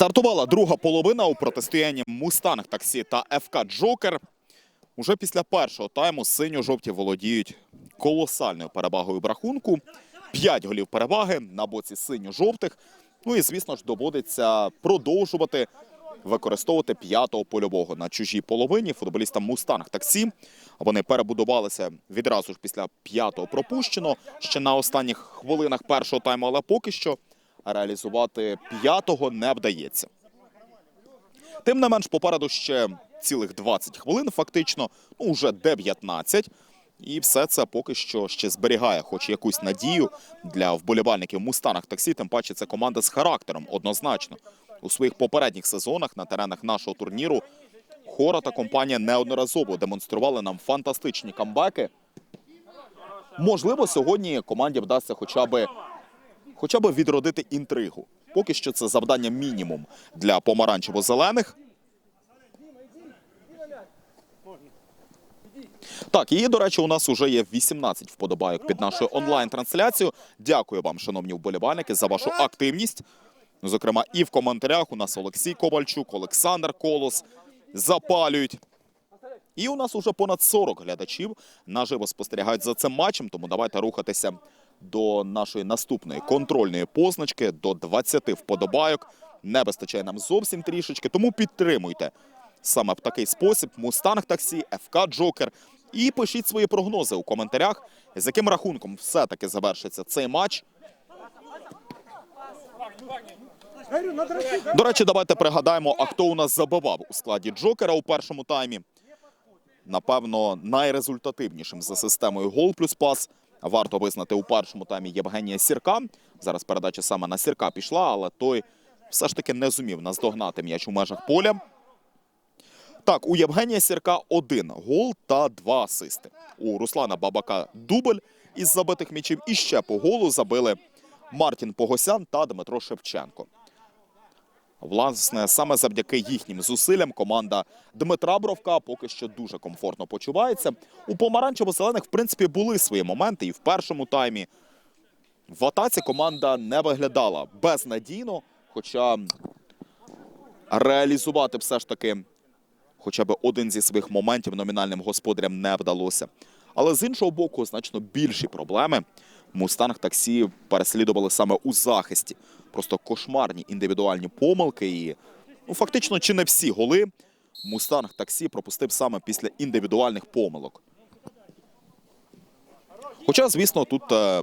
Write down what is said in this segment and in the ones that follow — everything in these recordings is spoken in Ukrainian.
Стартувала друга половина у протистоянні Мустанг Таксі та ФК Джокер. Уже після першого тайму синьо-жовті володіють колосальною перевагою в рахунку. П'ять голів переваги на боці синьо-жовтих. Ну і, звісно ж, доводиться продовжувати використовувати п'ятого польового на чужій половині футболістам Мустанг Таксі. Вони перебудувалися відразу ж після п'ятого пропущено ще на останніх хвилинах першого тайму, але поки що реалізувати п'ятого не вдається. Тим не менш, попереду ще цілих 20 хвилин, фактично, ну вже 19. І все це поки що ще зберігає, хоч якусь надію для вболівальників Мустанах таксі. Тим паче це команда з характером однозначно. У своїх попередніх сезонах на теренах нашого турніру Хора та компанія неодноразово демонстрували нам фантастичні камбеки. Можливо, сьогодні команді вдасться хоча б хоча б відродити інтригу. Поки що це завдання мінімум для помаранчево-зелених. Так, і, до речі, у нас вже є 18 вподобайок під нашою онлайн-трансляцією. Дякую вам, шановні вболівальники, за вашу активність. Зокрема, і в коментарях у нас Олексій Ковальчук, Олександр Колос запалюють. І у нас уже понад 40 глядачів наживо спостерігають за цим матчем. Тому давайте рухатися до нашої наступної контрольної позначки до 20 вподобайок. Не вистачає нам зовсім трішечки, тому підтримуйте саме в такий спосіб Мустанг Таксі, ФК Джокер. І пишіть свої прогнози у коментарях, з яким рахунком все-таки завершиться цей матч. До речі, давайте пригадаємо, а хто у нас забивав у складі Джокера у першому таймі. Напевно, найрезультативнішим за системою гол плюс пас. Варто визнати у першому таймі Євгенія Сірка. Зараз передача саме на Сірка пішла, але той все ж таки не зумів наздогнати м'яч у межах поля. Так, у Євгенія Сірка один гол та два асисти. У Руслана Бабака дубль із забитих м'ячів. І ще по голу забили Мартін Погосян та Дмитро Шевченко. Власне, саме завдяки їхнім зусиллям команда Дмитра Бровка поки що дуже комфортно почувається. У помаранчево-зелених, в принципі, були свої моменти і в першому таймі. В атаці команда не виглядала безнадійно, хоча реалізувати все ж таки хоча б один зі своїх моментів номінальним господарям не вдалося. Але з іншого боку, значно більші проблеми Мустанг таксі переслідували саме у захисті. Просто кошмарні індивідуальні помилки. І ну, фактично, чи не всі голи Мустанг таксі пропустив саме після індивідуальних помилок. Хоча, звісно, тут е,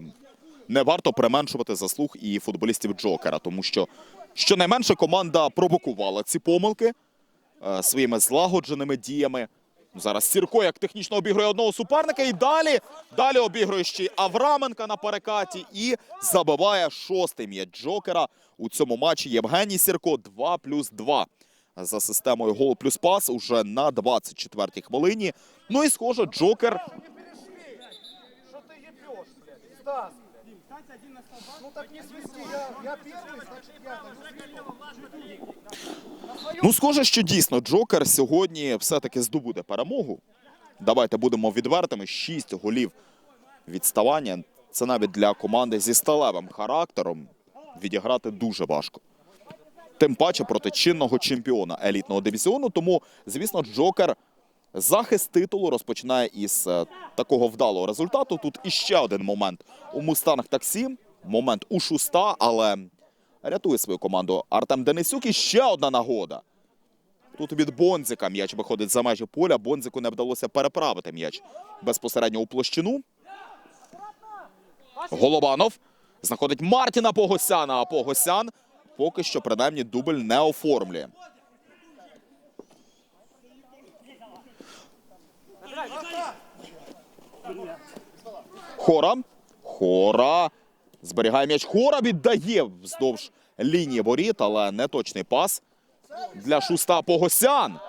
не варто применшувати заслуг і футболістів Джокера, тому що щонайменше команда провокувала ці помилки е, своїми злагодженими діями. Зараз Сірко як технічно обігрує одного суперника. І далі, далі обігрує ще Авраменка на перекаті. І забиває шостий м'яч Джокера у цьому матчі. Євгеній Сірко 2 плюс 2 за системою гол плюс пас уже на 24-й хвилині. Ну і схоже, Джокер Что ты ебешь, блядь? Стас, блядь. Ну. Ну, схоже, що дійсно Джокер сьогодні все-таки здобуде перемогу. Давайте будемо відвертими. Шість голів відставання. Це навіть для команди зі сталевим характером відіграти дуже важко. Тим паче проти чинного чемпіона елітного дивізіону. Тому, звісно, Джокер захист титулу розпочинає із е, такого вдалого результату. Тут іще один момент у Мустанг таксі. Момент у шуста, але рятує свою команду Артем Денисюк. І ще одна нагода. Тут від Бонзика м'яч виходить за межі поля. Бонзику не вдалося переправити м'яч безпосередньо у площину. Голованов знаходить Мартіна Погосяна, а Погосян поки що принаймні дубль не оформлює. Хора. Хора. Зберігає м'яч. Хора віддає вздовж лінії воріт, але неточний пас для шуста Погосян.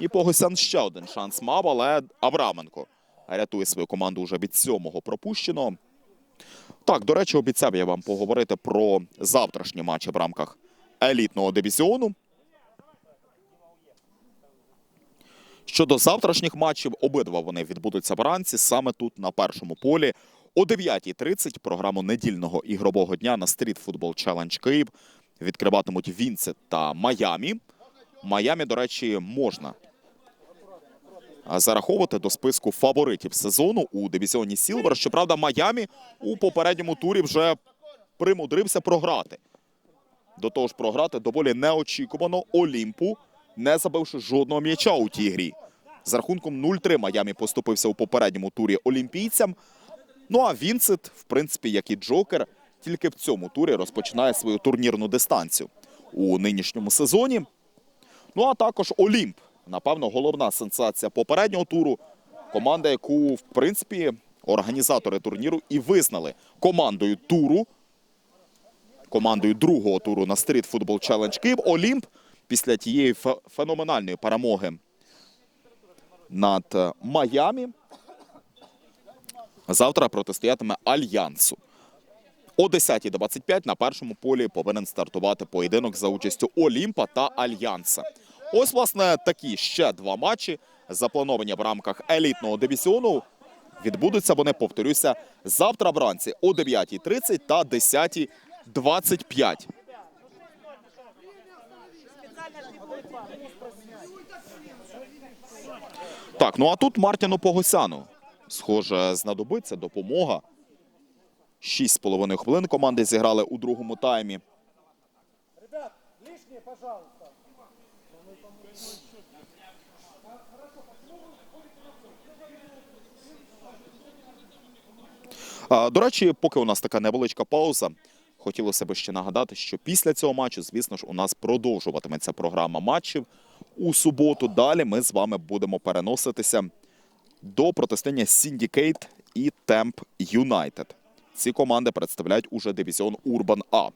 І Погосян ще один шанс мав, але Авраменко рятує свою команду вже від сьомого пропущеного. Так, до речі, обіцяв я вам поговорити про завтрашні матчі в рамках елітного дивізіону. Щодо завтрашніх матчів, обидва вони відбудуться вранці саме тут на першому полі О 9.30 програму недільного ігрового дня на Street Football Challenge Київ відкриватимуть Вінцет та Майамі. Майамі, до речі, можна зараховувати до списку фаворитів сезону у дивізіоні Сілвер. Щоправда, Майамі у попередньому турі вже примудрився програти. До того ж, програти доволі неочікувано Олімпу, не забивши жодного м'яча у тій грі. З рахунком 0-3 Майамі поступився у попередньому турі олімпійцям. Ну а Вінсет, в принципі, як і Джокер, тільки в цьому турі розпочинає свою турнірну дистанцію у нинішньому сезоні. Ну а також Олімп. Напевно, головна сенсація попереднього туру. Команда, яку, в принципі, організатори турніру і визнали командою туру, командою другого туру на Street Football Challenge Київ. Олімп після тієї феноменальної перемоги над е, Майамі завтра протистоятиме Альянсу. О 10.25 на першому полі повинен стартувати поєдинок за участю Олімпа та Альянса. Ось, власне, такі ще два матчі, заплановані в рамках елітного дивізіону. Відбудуться вони, повторюся, завтра вранці о 9.30 та 10.25. Так, ну а тут Мартіну Погосяну. Схоже, знадобиться допомога. Шість з половиною хвилин команди зіграли у другому таймі. До речі, поки у нас така невеличка пауза, хотілося б ще нагадати, що після цього матчу, звісно ж, у нас продовжуватиметься програма матчів. У суботу далі ми з вами будемо переноситися до протистояння Syndicate і Темп Юнайтед. Ці команди представляють уже дивізіон Урбан А.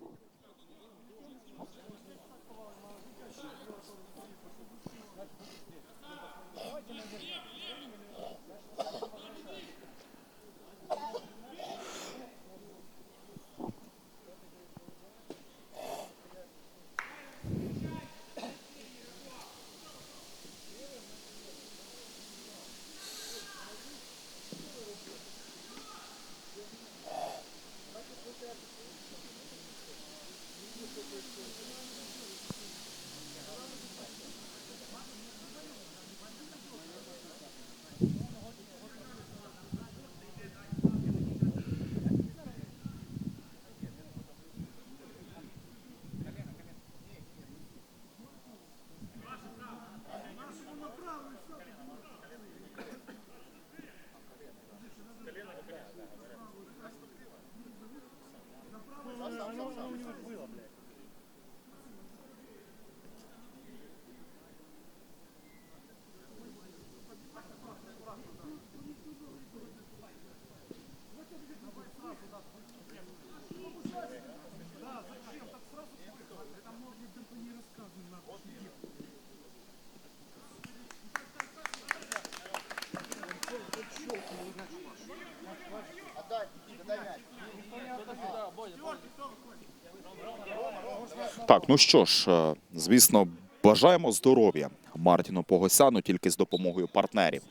Так, ну що ж, е, звісно, бажаємо здоров'я Мартіну Погосяну тільки з допомогою партнерів.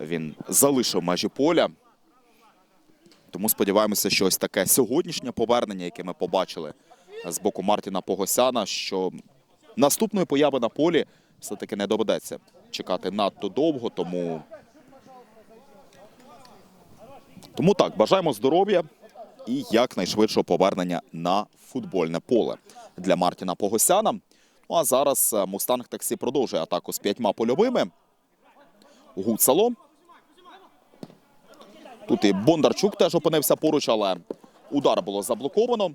Він залишив межі поля. Тому сподіваємося, що ось таке сьогоднішнє повернення, яке ми побачили з боку Мартіна Погосяна, що наступної появи на полі все-таки не доведеться чекати надто довго. Тому, тому так, бажаємо здоров'я і якнайшвидшого повернення на футбольне поле для Мартіна Погосяна. Ну а зараз е, Мустанг таксі продовжує атаку з п'ятьма польовими. Гуцало. Тут і Бондарчук теж опинився поруч, але удар було заблоковано.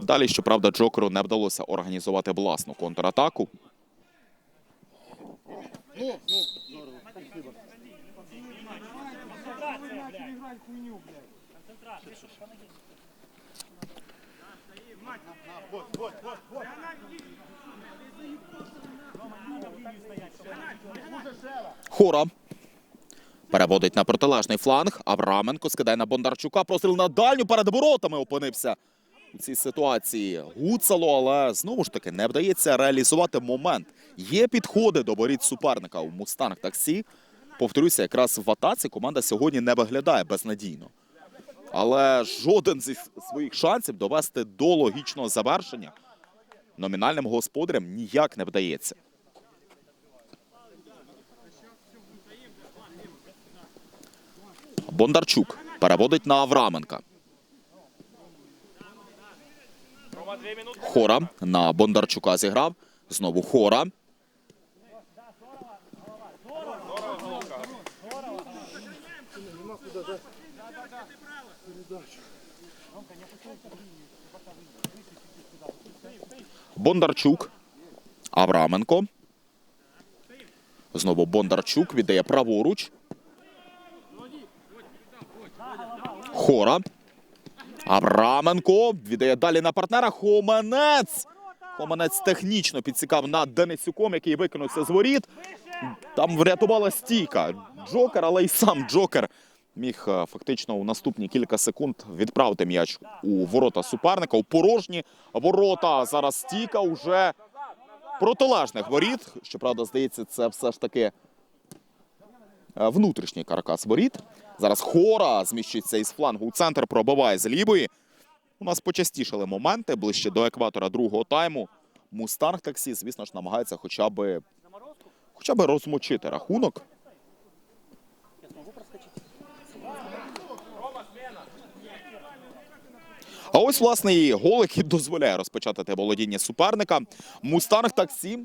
Далі, щоправда, Джокеру не вдалося організувати власну контратаку. Начали играть хуйню, блядь. Хора. Переводить на протилежний фланг. Авраменко скидає на Бондарчука. Простріл на дальню перед воротами опинився у цій ситуації. Гуцало, але знову ж таки не вдається реалізувати момент. Є підходи до воріт суперника у Мустанг таксі. Повторюся, якраз в атаці команда сьогодні не виглядає безнадійно. Але жоден зі своїх шансів довести до логічного завершення номінальним господарям ніяк не вдається. Бондарчук переводить на Авраменка. Хора на Бондарчука зіграв. Знову Хора. Бондарчук. Авраменко. Знову Бондарчук віддає праворуч. Хора. Авраменко віддає далі на партнера. Хоменець. Хоменець технічно підсікав над Денисюком, який викинувся з воріт. Там врятувала стійка Джокер, але й сам Джокер міг е, фактично у наступні кілька секунд відправити м'яч у ворота суперника. У порожні ворота. Зараз стійка уже протилежних воріт. Щоправда, здається, це все ж таки е, внутрішній каркас воріт. Зараз хора зміщується із флангу у центр, пробиває з лівої. У нас почастішали моменти ближче до екватора другого тайму. Мустанг таксі, звісно ж, намагається хоча б, хоча б розмочити рахунок. А ось, власне, і гол, який дозволяє розпочати те володіння суперника. Мустанг таксі.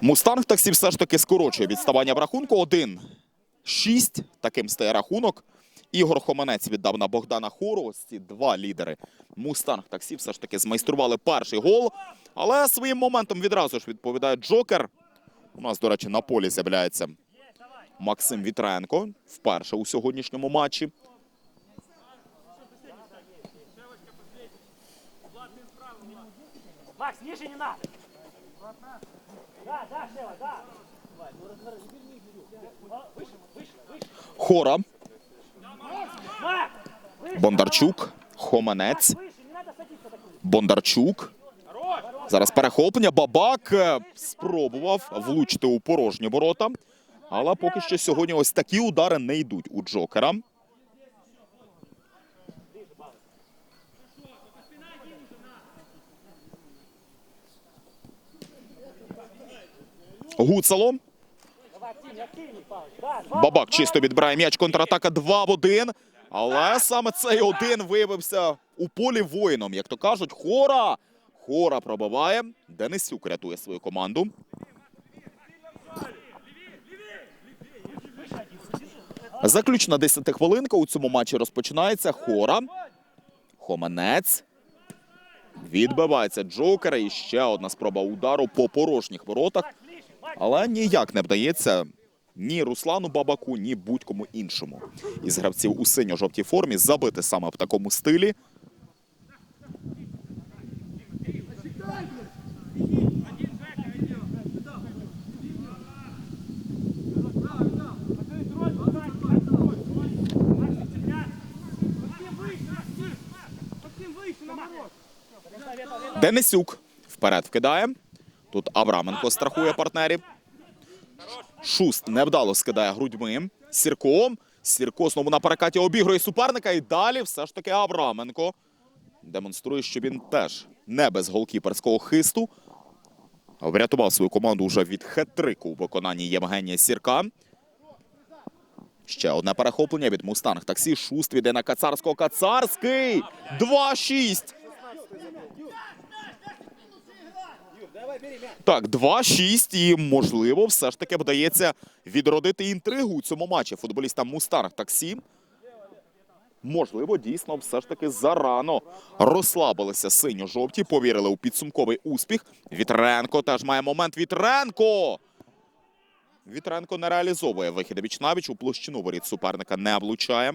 Мустанг таксі все ж таки скорочує відставання в рахунку. 1-6. Таким стає рахунок. Ігор Хоманець віддав на Богдана Хору. Ось ці два лідери. Мустанг таксі все ж таки змайстрували перший гол. Але своїм моментом відразу ж відповідає Джокер. У нас, до речі, на полі з'являється Максим Вітренко вперше у сьогоднішньому матчі. Макс, ниже не надо. Да, да, Шева, да. Хора, выше, Бондарчук, выше, садиться. Бондарчук. Зараз перехоплення. Бабак е, спробував влучити у порожні ворота. Але поки що сьогодні ось такі удари не йдуть у Джокера. Гуцало. Бабак чисто відбирає м'яч. Контратака 2 в 1. Але саме цей один виявився у полі воїном. Як то кажуть, хора. Хора пробиває. Денисюк рятує свою команду. Заключна 10 хвилинка у цьому матчі розпочинається. Хора. Хоманець. Відбивається Джокера. І ще одна спроба удару по порожніх воротах. Але ніяк не вдається ні Руслану Бабаку, ні будь-кому іншому із гравців у синьо-жовтій формі забити саме в такому стилі. Денисюк вперед вкидає. Тут Авраменко страхує партнерів. Шуст невдало скидає грудьми. Сірко. Сірко знову на перекаті обігрує суперника. І далі все ж таки Авраменко демонструє, що він теж не без голкіперського хисту. Врятував свою команду вже від хет-трику у виконанні Євгенія Сірка. Ще одне перехоплення від Мустанг таксі. Шуст віде на Кацарського. Кацарський! 2-6. Так, 2-6 і, можливо, все ж таки вдається відродити інтригу у цьому матчі футболістам Мустанг таксі. Можливо, дійсно, все ж таки зарано розслабилися синьо-жовті, повірили у підсумковий успіх. Вітренко теж має момент. Вітренко! Вітренко не реалізовує вихід віч-навіч у площину воріт суперника не влучає.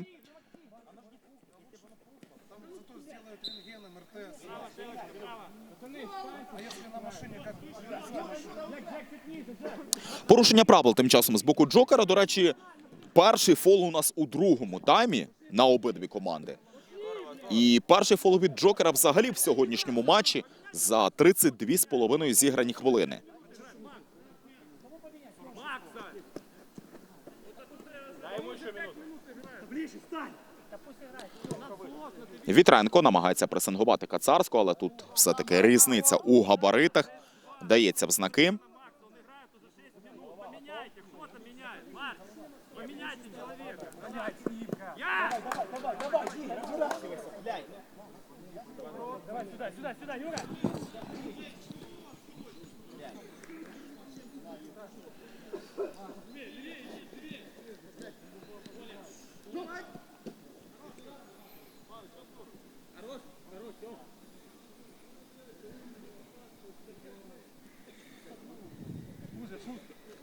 Порушення правил тим часом з боку Джокера. До речі, перший фол у нас у другому таймі на обидві команди. І перший фол від Джокера взагалі в сьогоднішньому матчі за 32,5 зіграні хвилини. Ближче стань! Вітренко намагається пресингувати Кацарську, але тут все-таки різниця у габаритах. Дається в знаки.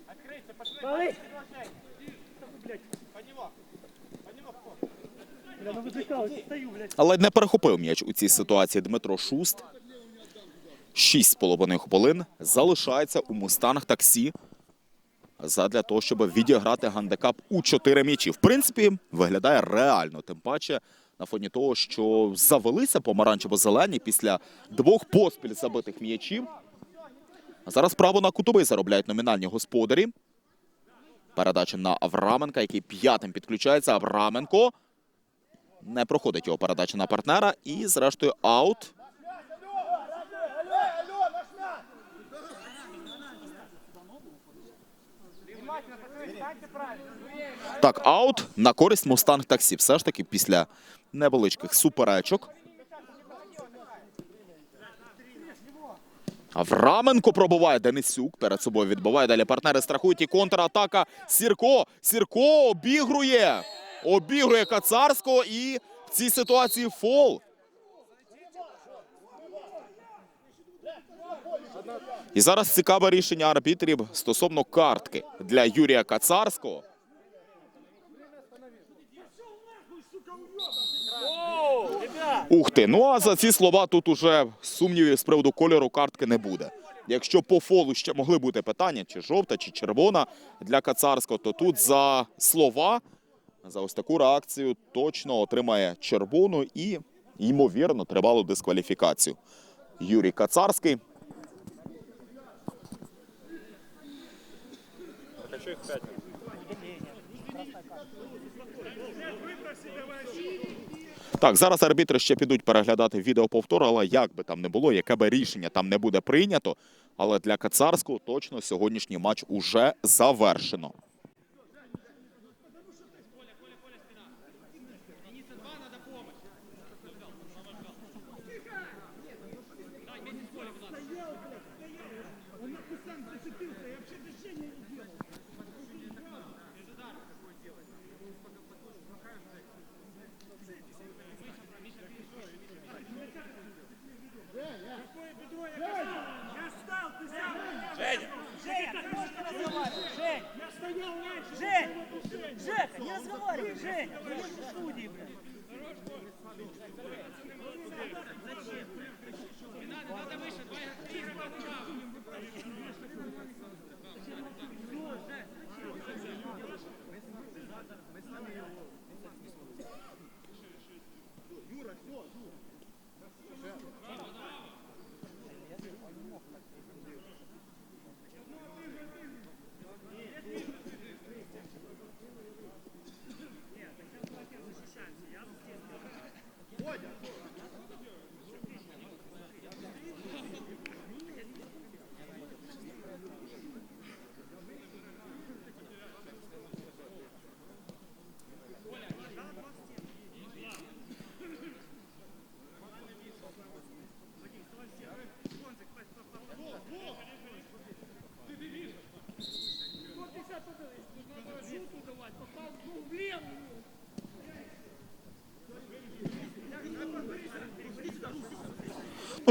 Открыться, подкрыть. Блядь. Бля, ну вызыкал, стою, блядь. Але не перехопив м'яч у цій ситуації Дмитро Шуст. Шість з половиною хвилин залишається у мустанг таксі задля того, щоб відіграти гандикап у чотири м'ячі. В принципі, виглядає реально, тим паче на фоні того, що завелися помаранчево-зелені після двох поспіль забитих м'ячів. А зараз право на кутовий заробляють номінальні господарі. Передача на Авраменка, який п'ятим підключається. Авраменко. Не проходить його передача на партнера. І, зрештою, аут. Так, аут на користь Мустанг таксі. Все ж таки після невеличких суперечок. Авраменко пробуває Денисюк. Перед собою відбиває. Далі партнери страхують і контратака. Сірко. Сірко обігрує. Обігрує Кацарського і в цій ситуації фол. І зараз цікаве рішення арбітрів стосовно картки для Юрія Кацарського. Ух ти, ну а за ці слова тут уже сумнівів з приводу кольору картки не буде. Якщо по фолу ще могли бути питання, чи жовта, чи червона для Кацарського, то тут за слова, за ось таку реакцію точно отримає червону і, ймовірно, тривалу дискваліфікацію. Юрій Кацарський. Так, зараз арбітри ще підуть переглядати відеоповтор, але як би там не було, яке би рішення там не буде прийнято. Але для Кацарського точно сьогоднішній матч уже завершено. Жень! Я стоял раньше! Жень! Жека, не разговаривай, Жень! Я в студии, блядь.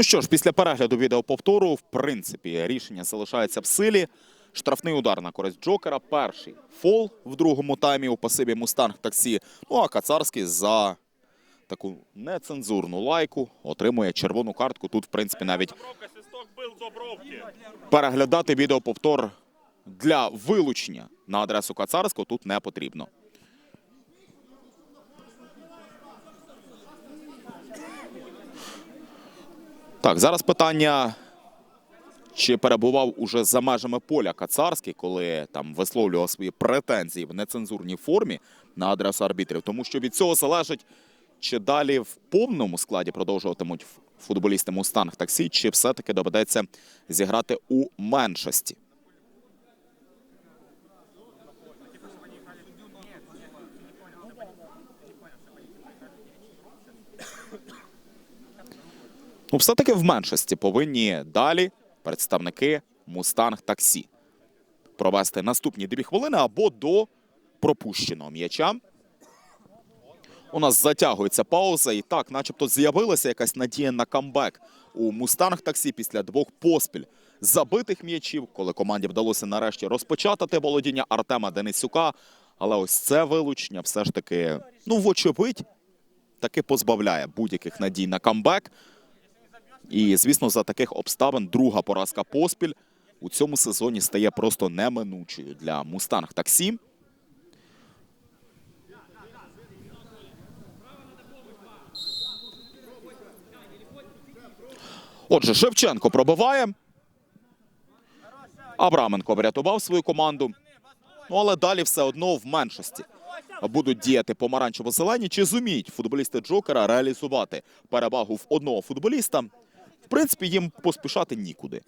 Ну що ж, після перегляду відеоповтору, в принципі, рішення залишається в силі. Штрафний удар на користь Джокера. Перший фол в другому таймі у пасиві Мустанг таксі. Ну а Кацарський за таку нецензурну лайку отримує червону картку. Тут, в принципі, навіть переглядати відеоповтор для вилучення на адресу Кацарського тут не потрібно. Так, зараз питання чи перебував уже за межами поля Кацарський, коли там висловлював свої претензії в нецензурній формі на адресу арбітрів, тому що від цього залежить, чи далі в повному складі продовжуватимуть футболісти Мустанг таксі, чи все-таки доведеться зіграти у меншості. Ну, все-таки в меншості повинні далі представники Мустанг таксі провести наступні дві хвилини або до пропущеного м'яча. У нас затягується пауза, і так, начебто, з'явилася якась надія на камбек у Мустанг таксі після двох поспіль забитих м'ячів, коли команді вдалося нарешті розпочати володіння Артема Денисюка. Але ось це вилучення все ж таки, ну, вочевидь, таки позбавляє будь-яких надій на камбек. І, звісно, за таких обставин друга поразка поспіль у цьому сезоні стає просто неминучою для Мустанг таксі. Отже, Шевченко пробиває. Абраменко врятував свою команду. Ну, але далі все одно в меншості будуть діяти помаранчево-зелені. Чи зуміють футболісти Джокера реалізувати перевагу в одного футболіста? Принципі, їм поспішати нікуди.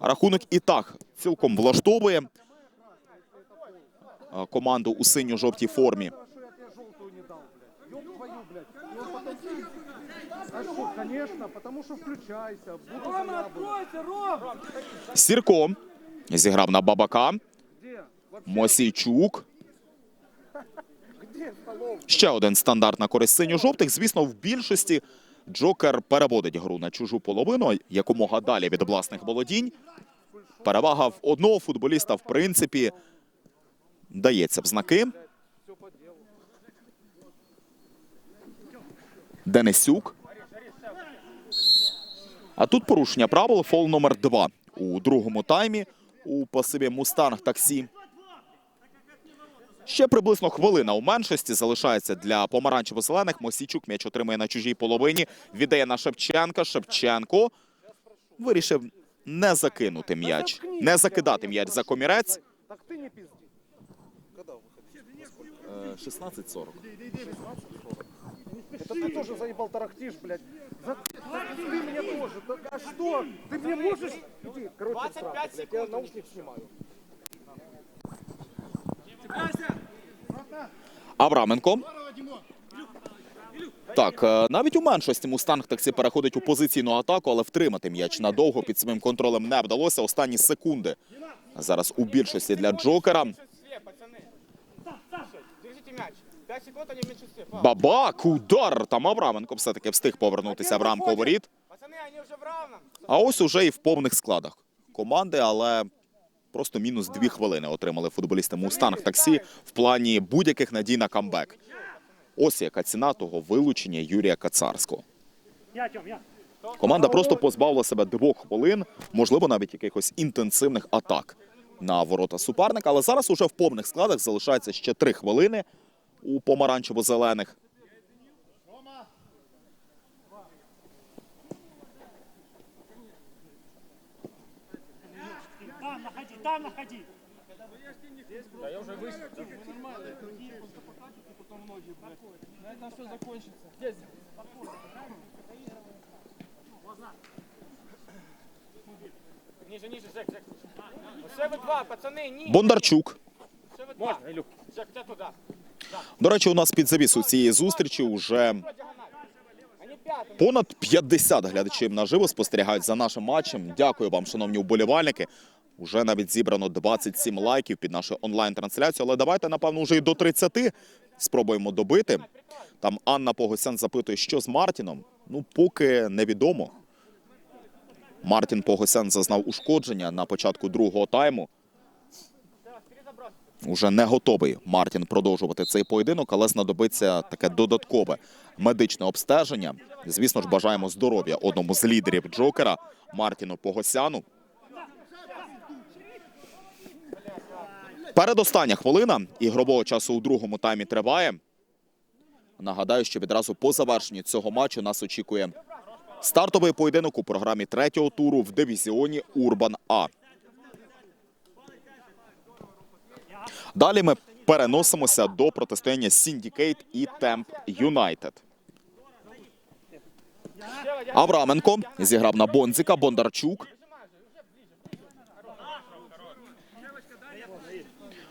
Рахунок і так цілком влаштовує команду у синьо-жовтій формі. Сірко зіграв на бабака. Мосійчук. Ще один стандарт на користь синьо-жовтих. Звісно, в більшості Джокер переводить гру на чужу половину якомога далі від власних володінь. Перевага в одного футболіста, в принципі, дається в знаки. Денисюк. А тут порушення правил. Фол номер два у другому таймі у пасиві Мустанг таксі. Ще приблизно хвилина у меншості залишається для помаранчево-зелених. Мосійчук м'яч отримує на чужій половині. Віддає на Шевченка. Шевченко вирішив не закинути м'яч, не закидати м'яч за комірець. Так ты не пизди. Когда выходить? 16.40. Это ты тоже заебал тарахтишь, блядь. За... Ты мне тоже. Так, а что? Ты мне можешь... Иди, короче, в сраку, блядь. Я наушник снимаю. Авраменко. Так, е, навіть у меншості Мустанг таксі переходить у позиційну атаку, але втримати м'яч надовго під своїм контролем не вдалося. Останні секунди. Зараз у більшості для Джокера. меньшинстве, пацаны. Держите мяч. 5 секунд, они в меньшинстве. Фау. Бабак, удар! Там Авраменко все-таки встиг повернутися в рамку воріт. А ось уже і в повних складах команди, але просто мінус дві хвилини отримали футболісти Мустанг таксі в плані будь-яких надій на камбек. Ось яка ціна того вилучення Юрія Кацарського. Команда просто позбавила себе двох хвилин, можливо, навіть якихось інтенсивних атак на ворота суперника. Але зараз уже в повних складах залишається ще три хвилини у помаранчево-зелених. Там находи, там находи. Ниже, ниже, Жек, Жек. Все вы два, пацаны, ниже. Бондарчук. Все вы два. Можно, Илюх? Жек, тебя туда. До речі, у нас під завісу цієї зустрічі вже Диагональ. Они пятым. понад 50 глядачів наживо спостерігають за нашим матчем. Дякую вам, шановні вболівальники. Уже навіть зібрано 27 лайків під нашу онлайн-трансляцію. Але давайте, напевно, вже і до 30 спробуємо добити. Там Анна Погосян запитує, що з Мартіном. Ну, поки невідомо. Мартін Погосян зазнав ушкодження на початку другого тайму. Уже не готовий Мартін продовжувати цей поєдинок, але знадобиться таке додаткове медичне обстеження. Звісно ж, бажаємо здоров'я одному з лідерів Джокера Мартіну Погосяну. Передостання хвилина ігрового часу у другому таймі триває. Нагадаю, що відразу по завершенні цього матчу нас очікує Стартовий поєдинок у програмі третього туру в дивізіоні Урбан А. Далі ми переносимося до протистояння Сіндікейт і Темп Юнайтед. Авраменко зіграв на Бонзіка, Бондарчук.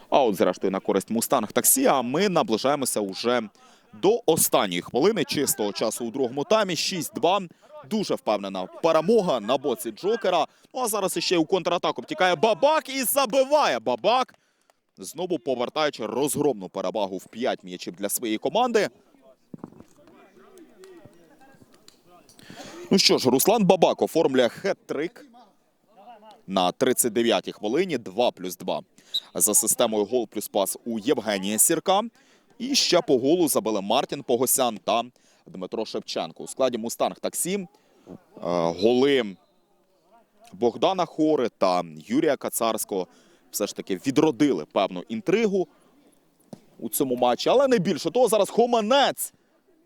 А от зрештою на користь Мустанг таксі. А ми наближаємося уже до останньої хвилини чистого часу у другому таймі. 6-2. Дуже впевнена перемога на боці Джокера. Ну а зараз іще у контратаку втікає Бабак і забиває Бабак. Знову повертаючи розгромну перевагу в 5 м'ячів для своєї команди. Ну що ж, Руслан Бабак оформлює хет-трик на 39-й хвилині 2 плюс 2 за системою гол плюс пас у Євгенія Сірка. І ще по голу забили Мартін Погосян та Дмитро Шевченко. У складі Мустанг таксі е, голи Богдана Хори та Юрія Кацарського все ж таки відродили певну інтригу у цьому матчі. Але не більше того, зараз Хоманець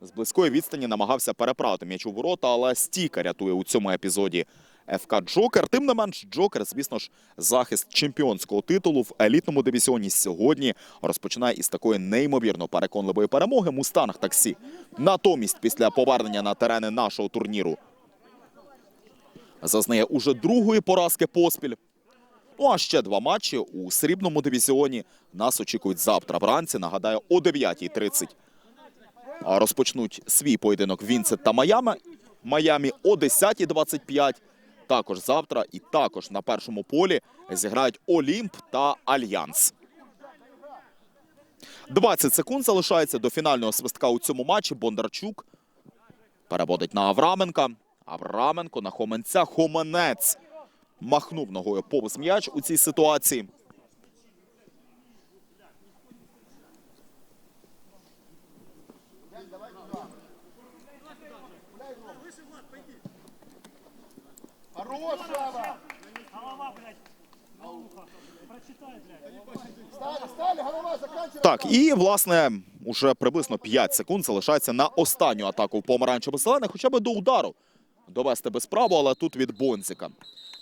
з близької відстані намагався переправити м'яч у ворота, але стійка рятує у цьому епізоді ФК Джокер. Тим не менш, Джокер, звісно ж, захист чемпіонського титулу в елітному дивізіоні сьогодні розпочинає із такої неймовірно переконливої перемоги Мустанг таксі. Натомість, після повернення на терени нашого турніру, зазнає уже другої поразки поспіль. Ну а ще два матчі у срібному дивізіоні нас очікують завтра вранці. Нагадаю, о 9.30 а, розпочнуть свій поєдинок Вінсет та Майами. Майамі о 10.25. Також завтра і також на першому полі зіграють Олімп та Альянс. 20 секунд залишається до фінального свистка у цьому матчі. Бондарчук переводить на Авраменка. Авраменко на Хоменця. Хоменець махнув ногою повз м'яч у цій ситуації. Хорош, Слава! Голова, блядь, на ухо. Прочитай, блядь. Стали, стали, голова, заканчивай. Так, і власне уже приблизно 5 секунд залишається на останню атаку в помаранчево-зелених, хоча б до удару. Довести без справу, але тут від Бонзіка.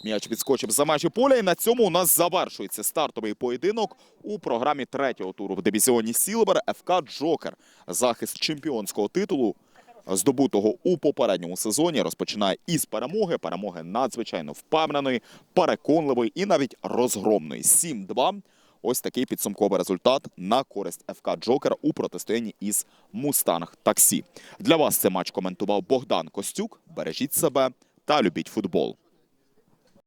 М'яч відскочив за межі поля, і на цьому у нас завершується стартовий поєдинок у програмі третього туру в дивізіоні Сілвер ФК Джокер. Захист чемпіонського титулу, здобутого у попередньому сезоні, розпочинає із перемоги. Перемоги надзвичайно впевненої, переконливої і навіть розгромної. 7-2. Ось такий підсумковий результат на користь ФК Джокер у протистоянні із Мустанг Таксі. Для вас цей матч коментував Богдан Костюк. Бережіть себе та любіть футбол.